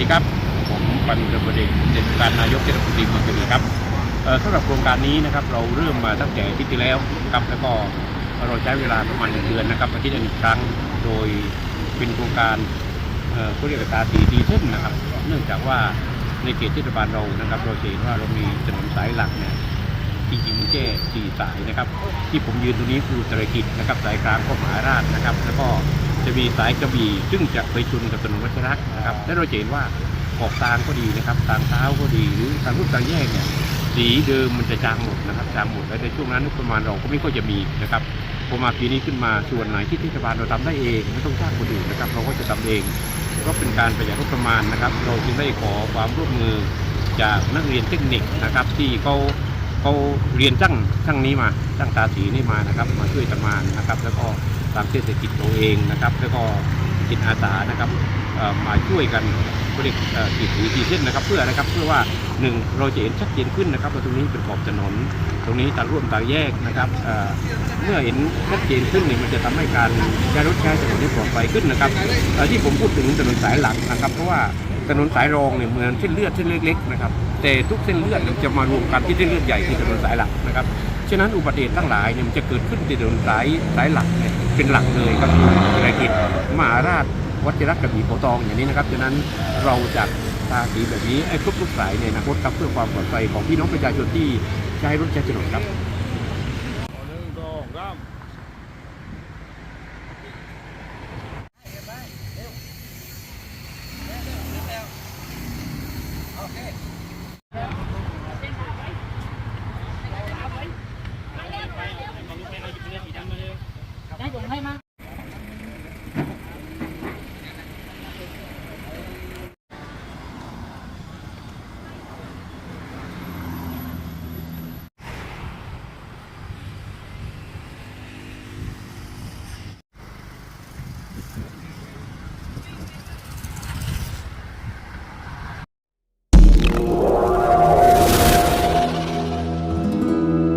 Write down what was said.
ดีครับ ผมปันเดบเด็กเด็กการนายกเทศมนตรีเมืองกระบี่ครับสำหรับโครงการนี้นะครับเราเริ่มมาตั้งแต่ที่แล้วครับแล้วก็เราใช้เวลาประมาณหนึ่งเดือนนะครับอาทิตย์ละหนึ่งครั้งโดยเป็นโครงการเอ่อเรียกตาสีดีเส้นนะครับ เนื่องจากว่าในเขตเทศบาลเรานะครับเราเห็นว่าเรามีถนนสายหลักเนี่ยจริงๆมันแค่สี่สายนะครับ ที่ผมยืนตรงนี้คือตรกิจนะครับสายกลางก็มหาราชนะครับ แล้วก็ จะมีสายกระบี่ซึ่งจะไปชนกับถนนวัชระนะครับและเราจะเห็นว่าขอบทางก็ดีนะครับทางเท้าก็ดีหรือทางรูปทางแยกเนี่ยสีเดิมมันจะจางหมดนะครับจางหมดและในช่วงนั้นประมาณเราก็ไม่ค่อยจะมีนะครับพอมาปีนี้ขึ้นมาส่วนไหนที่เทศบาลเราทำได้เองไม่ต้องจ้างคนอื่นนะครับ เราก็จะทำเอง ก็เป็นการประหยัดงบประมาณนะครับ เราจึงได้ขอความร่วมมือจากนักเรียนเทคนิคนะครับที่เขา เขาเรียนช่างช่างนี้มาช่างตาสีนี่มานะครับ มาช่วยกันมานะครับ แล้วก็ตามเทศกิจตัวเองนะครับ แล้วก็ จิตอาสานะครับมาช่วยกันเรียกเอ่อขีดสีขีดเส้นนะครับ เพื่อนะครับเพื่อว่าหนึ่งเราจะเห็นชัดเจนขึ้นนะครับว่าตรงนี้เป็นขอบถนน ตรงนี้ทางร่วมทางแยกนะครับเมื่อเห็นชัดเจนขึ้นเนี่ยมันจะทำให้การใช้รถใช้ถนนที่ปลอดภัยขึ้นนะครับเอ่อที่ผมพูดถึงถนนสายหลักนะครับเพราะว่าถนนสายรองเนี่ยเหมือนเส้นเลือดเส้นเล็กๆนะครับแต่ทุกเส้นเลือดจะมารวมกันที่เส้นเลือดใหญ่คือถนนสายหลักนะครับฉะนั้นอุบัติเหตุทั้งหลายเนี่ยมันจะเกิดขึ้นที่ถนนสายสายหลักเนี่ย เป็นหลักเลยครับคือธุรกิจมหาราชวัชรกระบี่โพทองอย่างนี้นะครับฉะนั้นเราจะตาสีแบบนี้ไอ้ทุกทุกๆสายเนี่ยนะครับครับเพื่อความปลอดภัยของพี่น้องประชาชนที่ใช้รถใช้ถนนครับ ございま。